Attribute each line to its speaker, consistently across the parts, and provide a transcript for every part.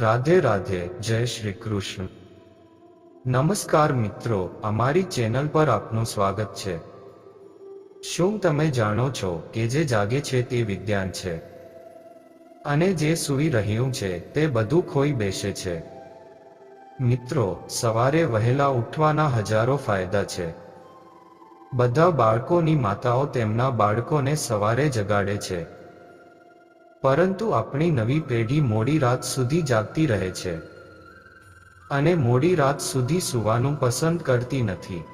Speaker 1: રાધે રાધે, જય શ્રી કૃષ્ણ. નમસ્કાર મિત્રો, અમારી ચેનલ પર આપનું સ્વાગત છે. શું તમે જાણો છો કે જે જાગે છે તે વિદ્યાન છે? અને જે સૂઈ રહ્યું છે તે બધું ખોઈ બેસે છે. મિત્રો, સવારે વહેલા ઉઠવાના હજારો ફાયદા છે. બધા બાળકોની માતાઓ તેમના બાળકોને સવારે જગાડે છે. પરંતુ આપણી નવી પેઢી મોડી રાત સુધી જાગતી રહે છે. અને મોડી રાત સુધી સૂવાનું પસંદ કરતી નથી.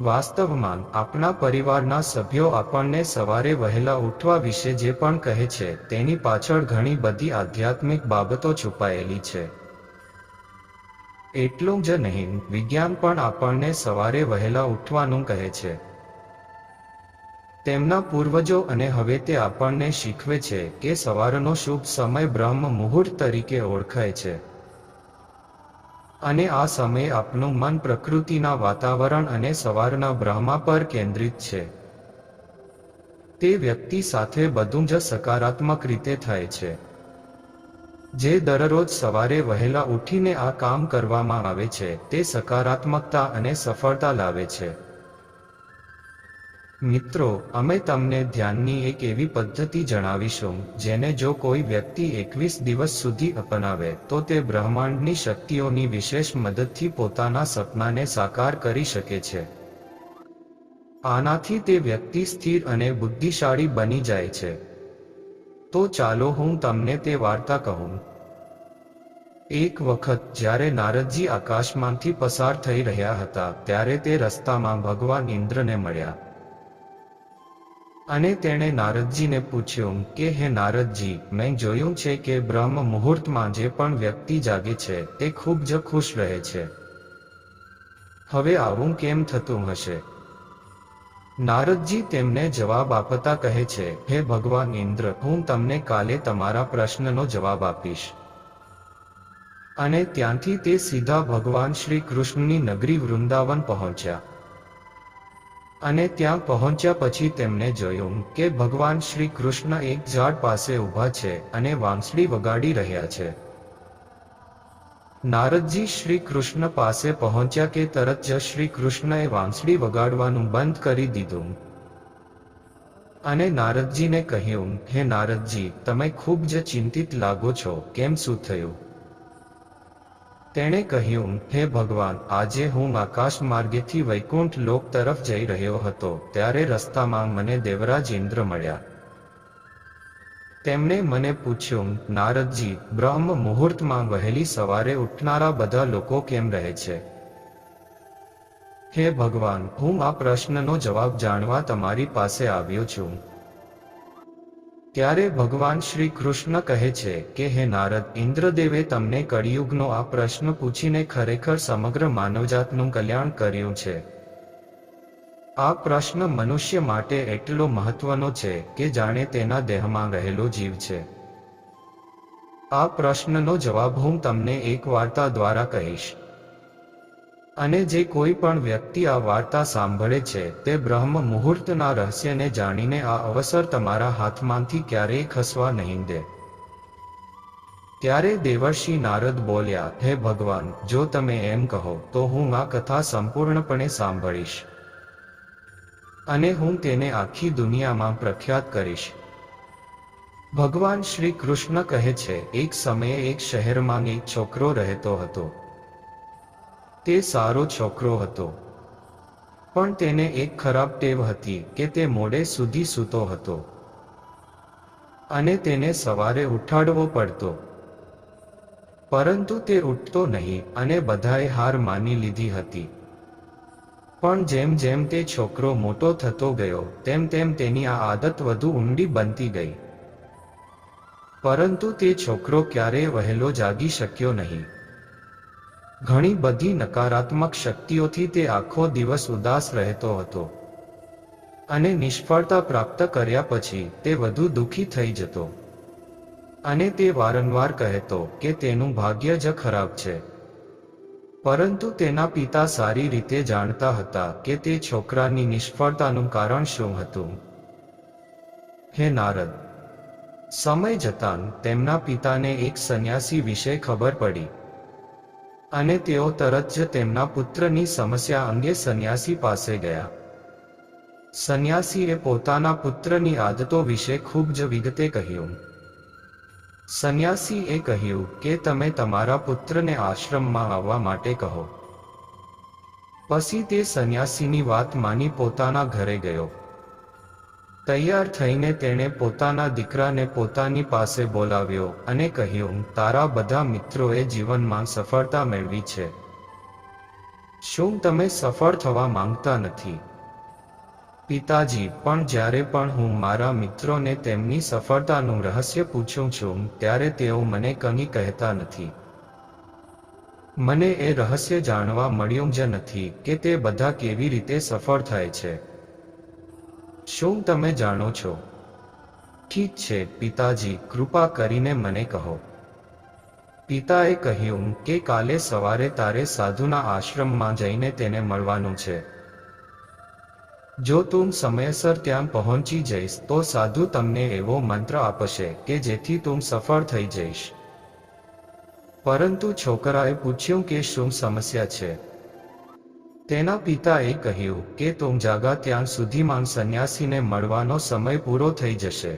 Speaker 1: વાસ્તવમાં, આપણા પરિવારના સભ્યો આપણને સવારે વહેલા ઉઠવા વિશે જે પણ કહે છે, તેની પાછળ ઘણી બધી આધ્યાત્મિક બાબતો છુપાયેલી છે. એટલું જ નહીં, વિજ્ઞાન પણ આપણને સવારે વહેલા ઉઠવાનું કહે છે. તેમના પૂર્વજો અને હવે તે આપણને શીખવે છે કે સવારનો શુભ સમય બ્રહ્મ મુહૂર્ત તરીકે ઓળખાય છે. અને આ સમયે આપનું મન પ્રકૃતિના વાતાવરણ અને સવારના બ્રહ્મા પર કેન્દ્રિત છે. તે વ્યક્તિ સાથે બધું જ સકારાત્મક રીતે થાય છે. જે દરરોજ સવારે વહેલા ઉઠીને આ કામ કરવામાં આવે છે, તે સકારાત્મકતા અને સફળતા લાવે છે. મિત્રો, અમે તમને ધ્યાનની એક એવી પદ્ધતિ જણાવીશું, જેને જો કોઈ વ્યક્તિ એકવીસ દિવસ સુધી અપનાવે, તો તે બ્રહ્માંડની શક્તિઓની વિશેષ મદદથી પોતાના સપનાને સાકાર કરી શકે છે. આનાથી તે વ્યક્તિ સ્થિર અને બુદ્ધિશાળી બની જાય છે. તો ચાલો હું તમને તે વાર્તા કહું. એક વખત, જ્યારે નારદજી આકાશમાંથી પસાર થઈ રહ્યા હતા, ત્યારે તે રસ્તામાં ભગવાન ઇન્દ્રને મળ્યા. અને તેણે નારદજીને પૂછ્યું કે, હે નારદજી, મેં જોયું છે કે બ્રહ્મ મુહૂર્તમાં જે પણ વ્યક્તિ જાગે છે તે ખૂબ જ ખુશ રહે છે. હવે આવું કેમ થતું હશે? નારદજી તેમને જવાબ આપતા કહે છે, હે ભગવાન ઇન્દ્ર, હું તમને કાલે તમારા પ્રશ્નનો જવાબ આપીશ. અને ત્યાંથી તે સીધા ભગવાન શ્રી કૃષ્ણની નગરી વૃંદાવન પહોંચ્યા. અને ત્યાં પહોંચ્યા પછી તેમણે જોયું કે ભગવાન શ્રી કૃષ્ણ એક ઝાડ પાસે ઊભા છે અને વાંસળી વગાડી રહ્યા છે. નારદજી શ્રી કૃષ્ણ પાસે પહોંચ્યા કે તરત જ શ્રી કૃષ્ણએ વાંસળી વગાડવાનું બંધ કરી દીધું. અને નારદજીને કહ્યું, હે નારદજી, તમે ખૂબ જ ચિંતિત લાગો છો, કેમ શું થયું? તેણે કહ્યું, હે ભગવાન, આજે હું આકાશ માર્ગેથી વૈકુંઠ લોક તરફ જઈ રહ્યો હતો, ત્યારે રસ્તામાં મને દેવરાજ ઇન્દ્ર મળ્યા. તેમણે મને પૂછ્યું, નારદજી, બ્રહ્મ મુહૂર્તમાં વહેલી સવારે ઉઠનારા બધા લોકો કેમ રહે છે? હે ભગવાન, હું આ પ્રશ્નનો જવાબ જાણવા તમારી પાસે આવ્યો છું. ત્યારે ભગવાન શ્રી કૃષ્ણ કહે છે કે, હે નારદ, ઇન્દ્રદેવે તમને કળિયુગનો આ પ્રશ્ન પૂછીને ખરેખર સમગ્ર માનવજાતનું કલ્યાણ કર્યું છે. આ પ્રશ્ન મનુષ્ય માટે એટલો મહત્વનો છે કે જાણે તેના દેહમાં રહેલો જીવ છે. આ પ્રશ્નનો જવાબ હું તમને એક વાર્તા દ્વારા કહીશ. અને જે કોઈ પણ વ્યક્તિ આ વાર્તા સાંભળે છે, તે બ્રહ્મ મુહૂર્તના રહસ્યને જાણીને આ અવસર તમારા હાથમાંથી ક્યારેય ખસવા નહીં દે. ત્યારે દેવર્ષિ નારદ બોલ્યા, હે ભગવાન, જો તમે એમ કહો, તો હું આ કથા સંપૂર્ણપણે સાંભળીશ. અને હું તેને આખી દુનિયામાં પ્રખ્યાત કરીશ. ભગવાન શ્રી કૃષ્ણ કહે છે, એક સમયે એક શહેરમાં એક છોકરો રહેતો હતો. તે સારો છોકરો હતો. પણ તેને એક ખરાબ ટેવ હતી કે તે મોડે સુધી સૂતો હતો. અને તેને સવારે ઉઠાડવો પડતો. પરંતુ તે ઉઠતો નહીં અને બધાએ હાર માની લીધી હતી. પણ જેમ જેમ તે છોકરો મોટો થતો ગયો, તેમ તેમ તેની આ આદત વધુ ઊંડી બનતી ગઈ. પરંતુ તે છોકરો ક્યારેય વહેલો જાગી શક્યો નહીં. ઘણી બધી નકારાત્મક શક્તિઓથી તે આખો દિવસ ઉદાસ રહેતો હતો. અને નિષ્ફળતા પ્રાપ્ત કર્યા પછી તે વધુ દુઃખી થઈ જતો. અને તે વારંવાર કહેતો કે તેનું ભાગ્ય જ ખરાબ છે. પરંતુ તેના પિતા સારી રીતે જાણતા હતા કે તે છોકરાની નિષ્ફળતાનું કારણ શું હતું. હે નારદ! સમય જતાં તેમના પિતાને એક સંન્યાસી વિશે ખબર પડી. અને તેઓ તરત જ તેમના પુત્રની સમસ્યા અંગે સંન્યાસી પાસે ગયા. સંન્યાસીએ પોતાના પુત્રની આદતો વિશે ખૂબ જ વિગતે કહ્યું. સંન્યાસીએ કહ્યું કે તમે તમારા પુત્રને આશ્રમમાં આવવા માટે કહો. પછી તે સંન્યાસીની વાત માની પોતાના ઘરે ગયો. તૈયાર થઈને તેણે પોતાના દીકરાને પોતાની પાસે બોલાવ્યો અને કહ્યું, તારા બધા મિત્રોએ જીવનમાં સફળતા મેળવી છે. શું તમે સફળ થવા માંગતા નથી? પિતાજી, પણ જ્યારે પણ હું મારા મિત્રોને તેમની સફળતાનું રહસ્ય પૂછું છું, ત્યારે તેઓ મને કંઈ કહેતા નથી. મને એ રહસ્ય જાણવા મળ્યું જ નથી કે તે બધા કેવી રીતે સફળ થાય છે. શું તમે જાણો છો? ઠીક છે, પિતાજી, કૃપા કરીને મને કહો. પિતાએ કહ્યું કે કાલે સવારે તારે સાધુના આશ્રમમાં જઈને તેને મળવાનું છે. જો તું સમયસર ત્યાં પહોંચી જઈશ, તો સાધુ તમને એવો મંત્ર આપશે કે જેથી તું સફળ થઈ જઈશ. પરંતુ છોકરાએ પૂછ્યું કે શું સમસ્યા છે? તેના પિતાએ કહ્યું કે તું જાગા ત્યાં સુધીમાં સંન્યાસીને મળવાનો સમય પૂરો થઈ જશે.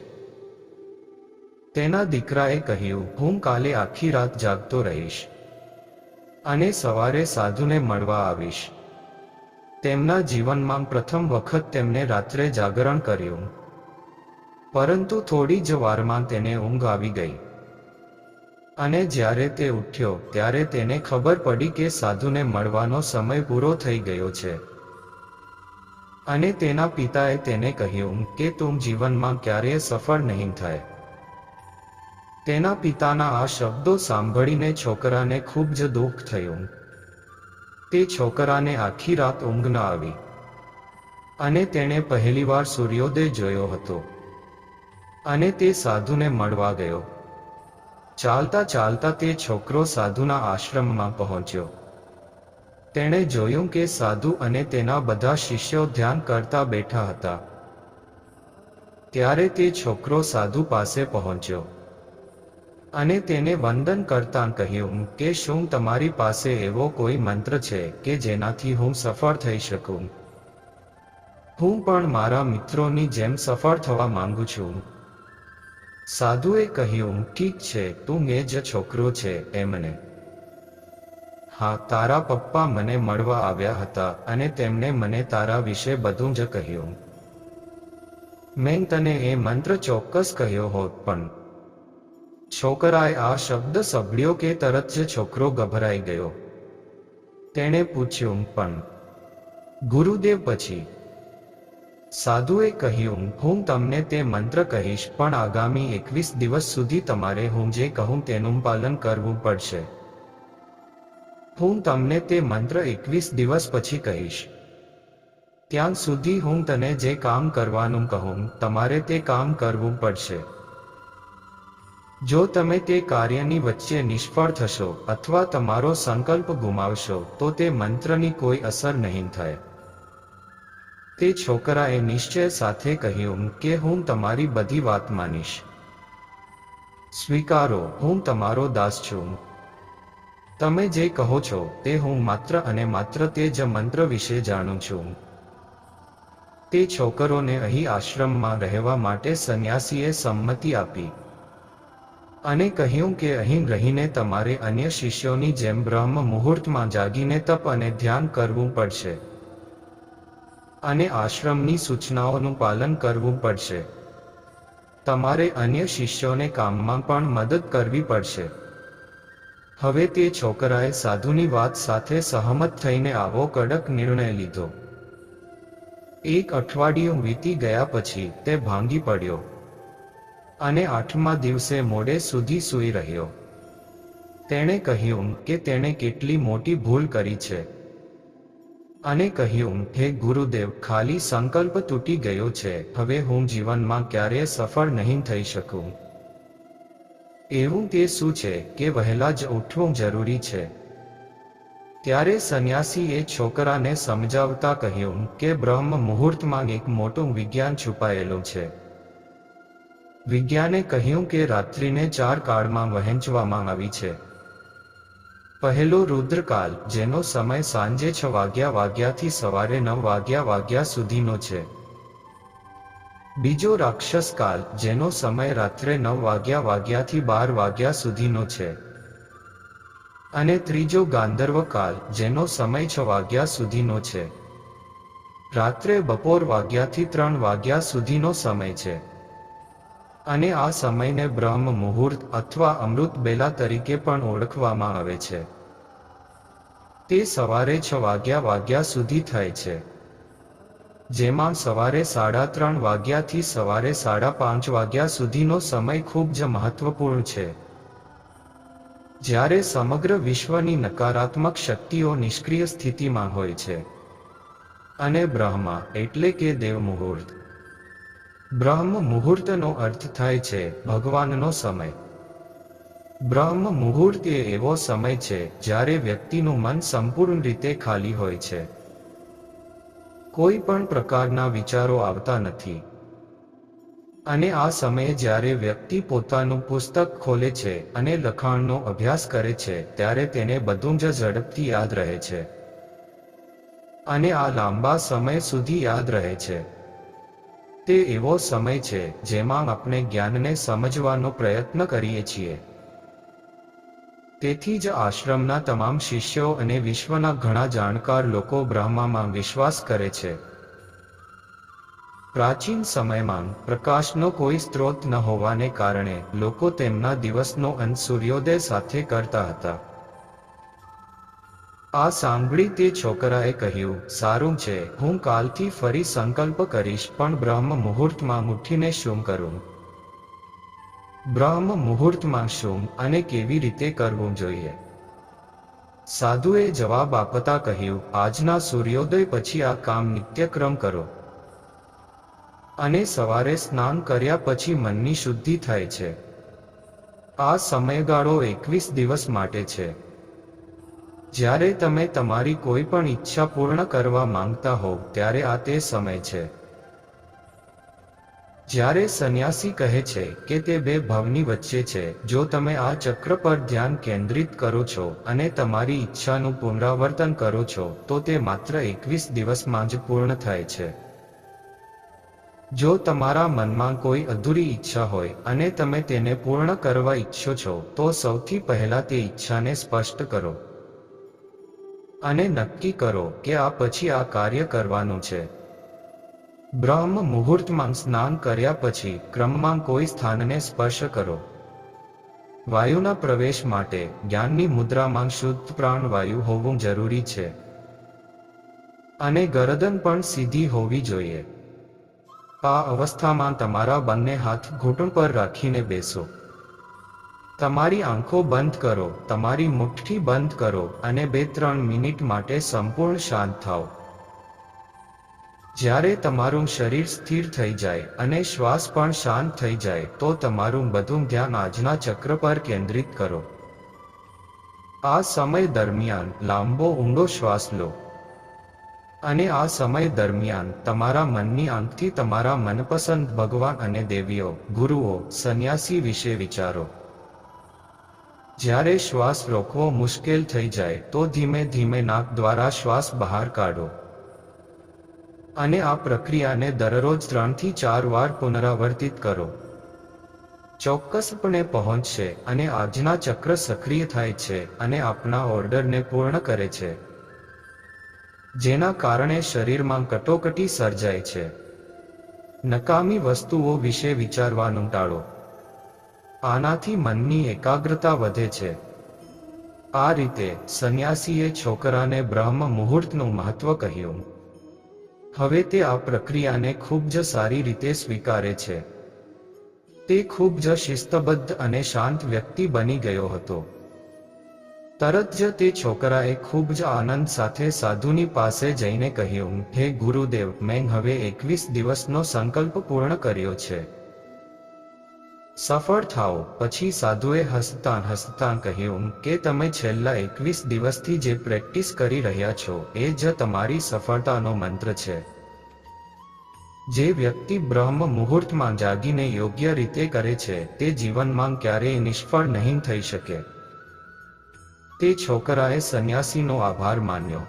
Speaker 1: તેના દીકરાએ કહ્યું, હું કાલે આખી રાત જાગતો રહીશ અને સવારે સાધુને મળવા આવીશ. તેમના જીવનમાં પ્રથમ વખત તેમને રાત્રે જાગરણ કર્યું. પરંતુ થોડી જ વારમાં તેને ઊંઘ આવી ગઈ. અને જ્યારે તે ઉઠ્યો, ત્યારે તેને ખબર પડી કે સાધુને મળવાનો સમય પૂરો થઈ ગયો છે. અને તેના પિતાએ તેને કહ્યું કે તું જીવનમાં ક્યારેય સફળ નહીં થાય. તેના પિતાના આ શબ્દો સાંભળીને છોકરાને ખૂબ જ દુઃખ થયું. તે છોકરાને આખી રાત ઊંઘ ન આવી. અને તેણે પહેલીવાર સૂર્યોદય જોયો હતો. અને તે સાધુને મળવા ગયો. ચાલતા ચાલતા તે છોકરો સાધુના આશ્રમમાં પહોંચ્યો. તેણે જોયું કે સાધુ અને તેના બધા શિષ્યો ધ્યાન કરતા બેઠા હતા. ત્યારે તે છોકરો સાધુ પાસે પહોંચ્યો. અને તેને વંદન કરતાં કહ્યું કે શું તમારી પાસે એવો કોઈ મંત્ર છે કે જેનાથી હું સફળ થઈ શકું? હું પણ મારા મિત્રોની જેમ સફળ થવા માંગુ છું. સાધુએ કહ્યું, ઠીક છે, તું એ જ છોકરો છે, એમને. હા, તારા પપ્પા મને મળવા આવ્યા હતા અને તેમણે મને તારા વિશે બધું જ કહ્યું. મેં તને એ મંત્ર ચોક્કસ કહ્યો હોત, પણ છોકરાએ આ શબ્દ સાંભળ્યો કે તરત જ છોકરો ગભરાઈ ગયો. તેણે પૂછ્યું, પણ ગુરુદેવ પછી સાધુએ કહ્યું, હું તમને તે મંત્ર કહીશ, પણ આગામી એકવીસ દિવસ સુધી તમારે હું જે કહું તેનું પાલન કરવું પડશે. હું તમને તે મંત્ર એકવીસ દિવસ પછી કહીશ. ત્યાં સુધી હું તને જે કામ કરવાનું કહું, તમારે તે કામ કરવું પડશે. જો તમે તે કાર્યની વચ્ચે નિષ્ફળ થશો અથવા તમારો સંકલ્પ ગુમાવશો, તો તે મંત્રની કોઈ અસર નહીં થાય. તે છોકરાએ નિશ્ચય સાથે કહ્યું કે હું તમારી બધી વાત માનીશ. સ્વીકારો, હું તમારો દાસ છું. તમે જે કહો છો તે હું માત્ર અને માત્ર તે જ મંત્ર વિશે જાણું છું. તે છોકરોને અહીં આશ્રમમાં રહેવા માટે સંન્યાસીએ સંમતિ આપી અને કહ્યું કે અહીં રહીને તમારે અન્ય શિષ્યોની જેમ બ્રહ્મ મુહૂર્તમાં જાગીને તપ અને ધ્યાન કરવું પડશે. અને આશ્રમની સૂચનાઓનું પાલન કરવું પડશે. તમારે અન્ય શિષ્યોને કામમાં પણ મદદ કરવી પડશે. હવે તે છોકરાએ સાધુની વાત સાથે સહમત થઈને આવો કડક નિર્ણય લીધો. એક અઠવાડિયું વીતી ગયા પછી તે ભાંગી પડ્યો અને આઠમા દિવસે મોડે સુધી સૂઈ રહ્યો. તેણે કહ્યું કે તેણે કેટલી મોટી ભૂલ કરી છે. અને કહ્યું, હે ગુરુદેવ, ખાલી સંકલ્પ તૂટી ગયો છે. હવે હું જીવનમાં ક્યારેય સફળ નહીં થઈ શકું. એવું તે શું છે? કે વહેલા જ ઉઠવું જરૂરી છે. ત્યારે સંન્યાસીએ છોકરાને સમજાવતા કહ્યું, કે બ્રહ્મ મુહૂર્તમાં એક મોટું વિજ્ઞાન છુપાયેલું છે. વિજ્ઞાને કહ્યું કે રાત્રિને ચાર કાળમાં વહેંચવામાં આવી છે. પહેલો રુદ્રકાલ, જેનો સમય સાંજે છ વાગ્યા વાગ્યાથી સવારે નવ વાગ્યા વાગ્યા સુધીનો છે. બીજો રાક્ષસકાલ, જેનો સમય રાત્રે નવ વાગ્યા વાગ્યાથી બાર વાગ્યા સુધીનો છે. અને ત્રીજો ગાંધર્વકાલ, જેનો સમય છ વાગ્યા સુધીનો છે. રાત્રે બપોર વાગ્યાથી ત્રણ વાગ્યા સુધીનો સમય છે. અને આ સમયને બ્રહ્મ મુહૂર્ત અથવા અમૃત બેલા તરીકે પણ ઓળખવામાં આવે છે. તે સવારે છ વાગ્યા વાગ્યા સુધી થાય છે. જેમાં સવારે સાડા ત્રણ વાગ્યાથી સવારે સાડા પાંચ વાગ્યા સુધીનો સમય ખૂબ જ મહત્વપૂર્ણ છે. જ્યારે સમગ્ર વિશ્વની નકારાત્મક શક્તિઓ નિષ્ક્રિય સ્થિતિમાં હોય છે. અને બ્રહ્મા એટલે કે દેવ મુહૂર્ત બ્રહ્મ મુહૂર્તનો અર્થ થાય છે ભગવાનનો સમય. બ્રહ્મ મુહૂર્ત એ એવો સમય છે જ્યારે વ્યક્તિનું મન સંપૂર્ણ રીતે ખાલી હોય છે. કોઈ પણ પ્રકારના વિચારો આવતા નથી. અને આ સમયે જ્યારે વ્યક્તિ પોતાનું પુસ્તક ખોલે છે અને લખાણનો અભ્યાસ કરે છે ત્યારે તેને બધું જ ઝડપથી યાદ રહે છે. અને આ લાંબા સમય સુધી યાદ રહે છે. તે એવો સમય છે જેમાં આપણે જ્ઞાનને સમજવાનો પ્રયત્ન કરીએ છીએ. તેથી જ આશ્રમના તમામ શિષ્યો અને વિશ્વના ઘણા જાણકાર લોકો બ્રહ્મામાં વિશ્વાસ કરે છે. પ્રાચીન સમયમાં પ્રકાશનો કોઈ સ્ત્રોત ન હોવાને કારણે લોકો તેમના દિવસનો અંત સૂર્યોદય સાથે કરતા હતા. આ સાંભળી તે છોકરાએ કહ્યું, સારું છે, હું કાલથી ફરી સંકલ્પ કરીશ, પણ બ્રહ્મ મુહૂર્તમાં મુઠ્ઠીને શું કરું? બ્રહ્મ મુહૂર્તમાં શું અને કેવી રીતે કરવું જોઈએ? સાધુએ જવાબ આપતા કહ્યું, આજના સૂર્યોદય પછી આ કામ નિત્યક્રમ કરો. અને સવારે સ્નાન કર્યા પછી મનની શુદ્ધિ થાય છે. આ સમયગાળો એકવીસ દિવસ માટે છે. જ્યારે તમે તમારી કોઈ પણ ઈચ્છા પૂર્ણ કરવા માંગતા હોવ, ત્યારે આ તે સમય છે. જ્યારે સંન્યાસી કહે છે કે તે બે ભાવની વચ્ચે છે, જો તમે આ ચક્ર પર ધ્યાન કેન્દ્રિત કરો છો અને તમારી ઈચ્છાનું પુનરાવર્તન કરો છો, તો તે માત્ર એકવીસ દિવસમાં જ પૂર્ણ થાય છે. જો તમારા મનમાં કોઈ અધૂરી ઈચ્છા હોય અને તમે તેને પૂર્ણ કરવા ઈચ્છો છો, તો સૌથી પહેલા તે ઈચ્છાને સ્પષ્ટ કરો. અને નક્કી કરો કે આ પછી આ કાર્ય કરવાનું છે. બ્રહ્મ મુહૂર્તમાં સ્નાન કર્યા પછી ક્રમમાં કોઈ સ્થાનને સ્પર્શ કરો. વાયુના પ્રવેશ માટે જ્ઞાનની મુદ્રામાં શુદ્ધ પ્રાણવાયુ હોવું જરૂરી છે. અને ગરદન પણ સીધી હોવી જોઈએ. આ અવસ્થામાં તમારા બંને હાથ ઘૂંટણ પર રાખીને બેસો. તમારી આંખો બંધ કરો, તમારી મુઠ્ઠી બંધ કરો અને બે ત્રણ મિનિટ માટે સંપૂર્ણ શાંત થાઓ. જ્યારે તમારું શરીર સ્થિર થઈ જાય અને શ્વાસ પણ શાંત થઈ જાય, તો તમારું બધું ધ્યાન આજના ચક્ર પર કેન્દ્રિત કરો. આ સમય દરમિયાન લાંબો ઊંડો શ્વાસ લો. અને આ સમય દરમિયાન તમારા મનની આંખથી તમારા મનપસંદ ભગવાન અને દેવીઓ, ગુરુઓ, સંન્યાસી વિશે વિચારો. જ્યારે શ્વાસ રોકવો મુશ્કેલ થઈ જાય, તો ધીમે ધીમે નાક દ્વારા શ્વાસ બહાર કાઢો. અને આ પ્રક્રિયાને દરરોજ ત્રણથી ચાર વાર પુનરાવર્તિત કરો. ચોક્કસપણે પહોંચશે અને આજના ચક્ર સક્રિય થાય છે અને આપના ઓર્ડરને પૂર્ણ કરે છે. જેના કારણે શરીરમાં કટોકટી સર્જાય છે. નકામી વસ્તુઓ વિશે વિચારવાનું ટાળો. આનાથી મનની એકાગ્રતા વધે છે. આ રીતે સંન્યાસીએ છોકરાને બ્રહ્મ મુહૂર્તનું મહત્વ કહ્યું. હવે તે આ પ્રક્રિયાને ખૂબ જ સારી રીતે સ્વીકારે છે. તે ખૂબ જ શિસ્તબદ્ધ અને શાંત વ્યક્તિ બની ગયો હતો. તરત જ તે છોકરાએ ખૂબ જ આનંદ સાથે સાધુની પાસે જઈને કહ્યું, હે ગુરુદેવ, મેં હવે એકવીસ દિવસનો સંકલ્પ પૂર્ણ કર્યો છે. સફળ થાઓ. પછી સાધુએ હસતાં હસતાં કહ્યું, કે તમે છેલ્લા એકવીસ દિવસથી જે પ્રેક્ટિસ કરી રહ્યા છો, એ જ તમારી સફળતાનો મંત્ર છે. જે વ્યક્તિ બ્રહ્મ મુહૂર્તમાં જાગીને યોગ્ય રીતે કરે છે, તે જીવનમાં ક્યારેય નિષ્ફળ નહીં થઈ શકે. તે છોકરાએ સંન્યાસીનો આભાર માન્યો.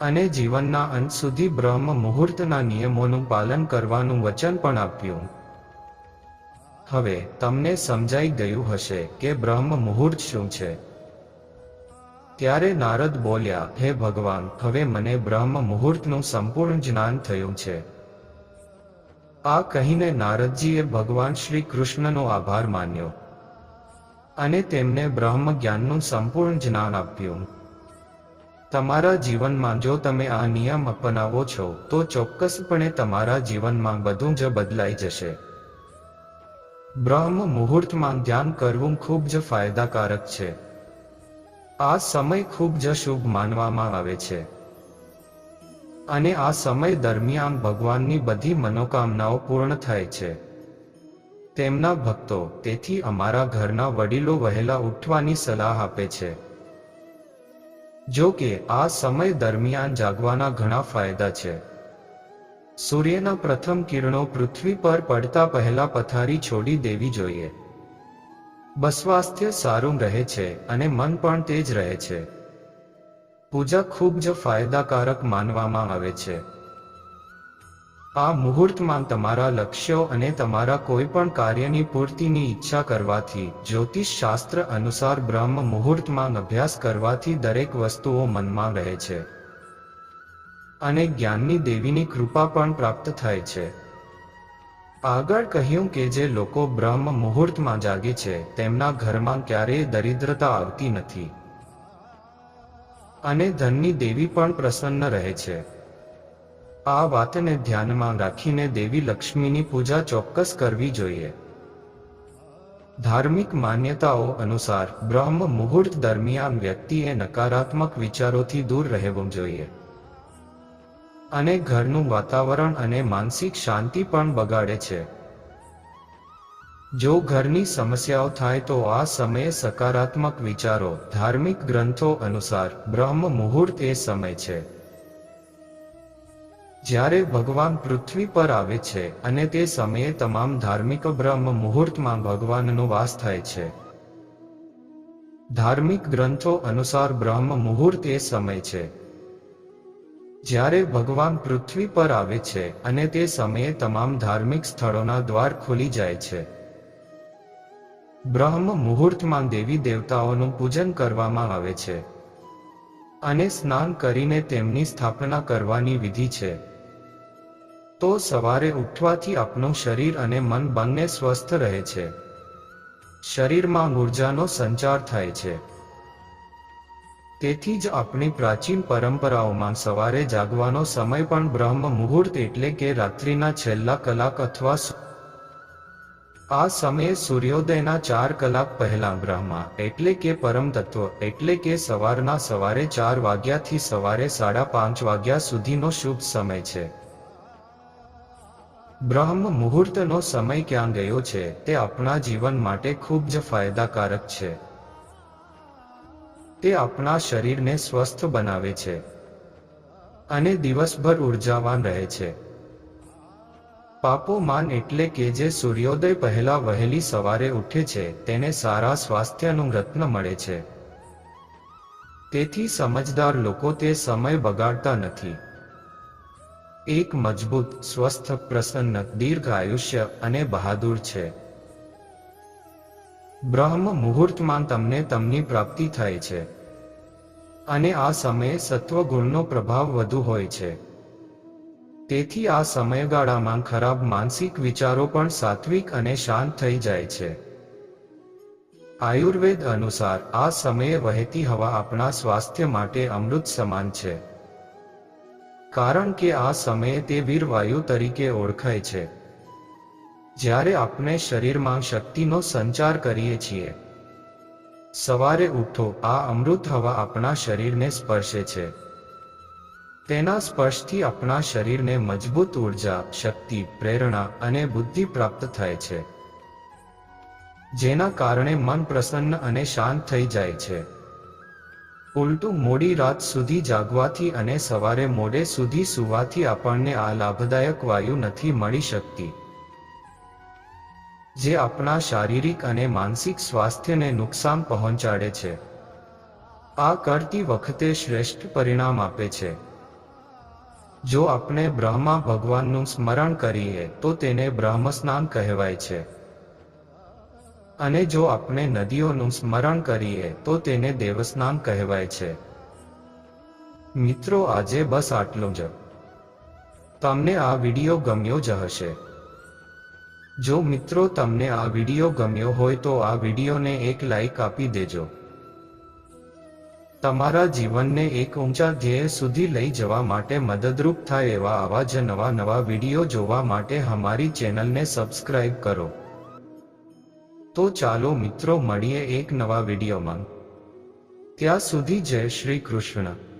Speaker 1: અને જીવનના અંત સુધી બ્રહ્મ મુહૂર્તના નિયમોનું પાલન કરવાનું વચન પણ આપ્યું. હવે તમને સમજાઈ ગયું હશે કે બ્રહ્મ મુહૂર્ત શું છે. ત્યારે નારદ બોલ્યા, હે ભગવાન, હવે મને બ્રહ્મ મુહૂર્તનું સંપૂર્ણ જ્ઞાન થયું છે. આ કહીને નારદજીએ ભગવાન શ્રી કૃષ્ણનો આભાર માન્યો અને તેમને બ્રહ્મ જ્ઞાનનું સંપૂર્ણ જ્ઞાન આપ્યું. તમારા જીવનમાં જો તમે આ નિયમ અપનાવો છો, તો ચોક્કસપણે તમારા જીવનમાં બધું જ બદલાઈ જશે. બ્રહ્મ મુહૂર્તમાં ધ્યાન કરવું ખૂબ જ ફાયદાકારક છે. આ સમય ખૂબ જ શુભ માનવામાં આવે છે. અને આ સમય દરમિયાન ભગવાનની બધી મનોકામનાઓ પૂર્ણ થાય છે. તેમના ભક્તો તેથી અમારા ઘરના વડીલો વહેલા ઉઠવાની સલાહ આપે છે. જો કે આ સમય દરમિયાન જાગવાના ઘણા ફાયદા છે. સૂર્યના પ્રથમ કિરણો પૃથ્વી પર પડતા પહેલા પથારી છોડી દેવી જોઈએ. બસ્વાસ્થ્ય સારું રહે છે અને મન પણ તેજ રહે છે. પૂજા ખૂબ જ ફાયદાકારક માનવામાં આવે છે. આ મુહૂર્તમાં તમારા લક્ષ્યો અને તમારા કોઈ પણ કાર્યની પૂર્તિની ઈચ્છા કરવાથી, જ્યોતિષ શાસ્ત્ર અનુસાર બ્રહ્મ મુહૂર્તમાં અભ્યાસ કરવાથી દરેક વસ્તુઓ મનમાં રહે છે. અને જ્ઞાનની દેવીની કૃપા પણ પ્રાપ્ત થાય છે. આગળ કહ્યું કે જે લોકો બ્રહ્મ મુહૂર્તમાં જાગે છે, તેમના ઘરમાં ક્યારેય દરિદ્રતા આવતી નથી. અને ધનની દેવી પણ પ્રસન્ન રહે છે. આ વાતને ધ્યાનમાં રાખીને દેવી લક્ષ્મીની પૂજા ચોક્કસ કરવી જોઈએ. ધાર્મિક માન્યતાઓ અનુસાર બ્રહ્મ મુહૂર્ત દરમિયાન વ્યક્તિએ નકારાત્મક વિચારોથી દૂર રહેવું જોઈએ. અને ઘરનું વાતાવરણ અને માનસિક શાંતિ પણ બગાડે છે. જો ઘરની સમસ્યાઓ થાય તો આ સમયે સકારાત્મક વિચારો, ધાર્મિક ગ્રંથો અનુસાર બ્રહ્મ મુહૂર્ત એ સમય છે. જ્યારે ભગવાન પૃથ્વી પર આવે છે અને તે સમયે તમામ ધાર્મિક બ્રહ્મ મુહૂર્તમાં ભગવાનનો વાસ થાય છે. ધાર્મિક ગ્રંથો અનુસાર બ્રહ્મ મુહૂર્ત એ સમય છે. જ્યારે ભગવાન પૃથ્વી પર આવે છે અને તે સમયે તમામ ધાર્મિક સ્થળોના દ્વાર ખુલી જાય છે. બ્રહ્મ મુહૂર્તમાં દેવી દેવતાઓનું પૂજન કરવામાં આવે છે અને સ્નાન કરીને તેમની સ્થાપના કરવાની વિધિ છે. તો સવારે ઉઠવાથી આપણું શરીર અને મન બંને સ્વસ્થ રહે છે. શરીરમાં ઉર્જાનો સંચાર થાય છે. તેથી જ આપણી પ્રાચીન પરંપરાઓમાં સવારે જાગવાનો સમય પણ બ્રહ્મ મુહૂર્ત એટલે કે રાત્રિના છેલ્લા કલાક અથવા આ સમયે સૂર્યોદયના ચાર કલાક પહેલા બ્રહ્મા એટલે કે પરમ તત્વ એટલે કે સવારના સવારે ચાર વાગ્યાથી સવારે સાડા પાંચ વાગ્યા સુધીનો શુભ સમય છે. બ્રહ્મ મુહૂર્તનો સમય ક્યાં ગયો છે તે આપણા જીવન માટે ખૂબ જ ફાયદાકારક છે. તે આપણા શરીરને સ્વસ્થ બનાવે છે. અને દિવસભર ઉર્જાવાન રહે છે. પાપોમાન એટલે કે જે સૂર્યોદય પહેલા વહેલી સવારે ઉઠે છે, તેને સારા સ્વાસ્થ્યનું રત્ન મળે છે. તેથી સમજદાર લોકો તે સમય બગાડતા નથી. એક મજબૂત, સ્વસ્થ, પ્રસન્ન, દીર્ઘ આયુષ્ય અને બહાદુર છે. બ્રહ્મ મુહૂર્તમાં તમને તમની પ્રાપ્તિ થાય છે. અને આ સમયે સત્વગુણનો પ્રભાવ વધુ હોય છે. તેથી આ સમયગાળામાં ખરાબ માનસિક વિચારો પણ સાત્વિક અને શાંત થઈ જાય છે. આયુર્વેદ અનુસાર આ સમયે વહેતી હવા આપણા સ્વાસ્થ્ય માટે અમૃત સમાન છે. કારણ કે આ સમયે તે વીરવાયુ તરીકે ઓળખાય છે. જ્યારે આપણે શરીરમાં શક્તિનો સંચાર કરીએ છીએ, સવારે ઉઠો, આ અમૃત હવા આપણા શરીરને સ્પર્શે છે. તેના સ્પર્શથી આપણા શરીરને મજબૂત ઊર્જા, શક્તિ, પ્રેરણા અને બુદ્ધિ પ્રાપ્ત થાય છે. જેના કારણે મન પ્રસન્ન અને શાંત થઈ જાય છે. ઉલટું મોડી રાત સુધી જાગવાથી અને સવારે મોડે સુધી સુવાથી આપણને આ લાભદાયક વાયુ નથી મળી શકતી. જે આપણા શારીરિક અને માનસિક સ્વાસ્થ્યને નુકસાન પહોંચાડે છે. આ કરતી વખતે શ્રેષ્ઠ પરિણામ આપે છે. જો આપણે બ્રહ્મા ભગવાનનું સ્મરણ કરીએ, તો તેને બ્રહ્મ સ્નાન કહેવાય છે. અને જો આપણે નદીઓનું સ્મરણ કરીએ, તો તેને દેવસ્નાન કહેવાય છે. મિત્રો, આજે બસ આટલું જ. તમને આ વિડિયો ગમ્યો જ હશે. જો મિત્રો તમને આ વીડિયો ગમ્યો હોય તો આ વિડીયોને એક લાઈક આપી દેજો. તમારા જીવનને એક ઊંચા ધ્યેય સુધી લઈ જવા માટે મદદરૂપ થાય એવા આવા જ નવા નવા વીડિયો જોવા માટે અમારી ચેનલને સબસ્ક્રાઇબ કરો. તો ચાલો મિત્રો મળીએ એક નવા વિડીયોમાં. ત્યાં સુધી જય શ્રી કૃષ્ણ.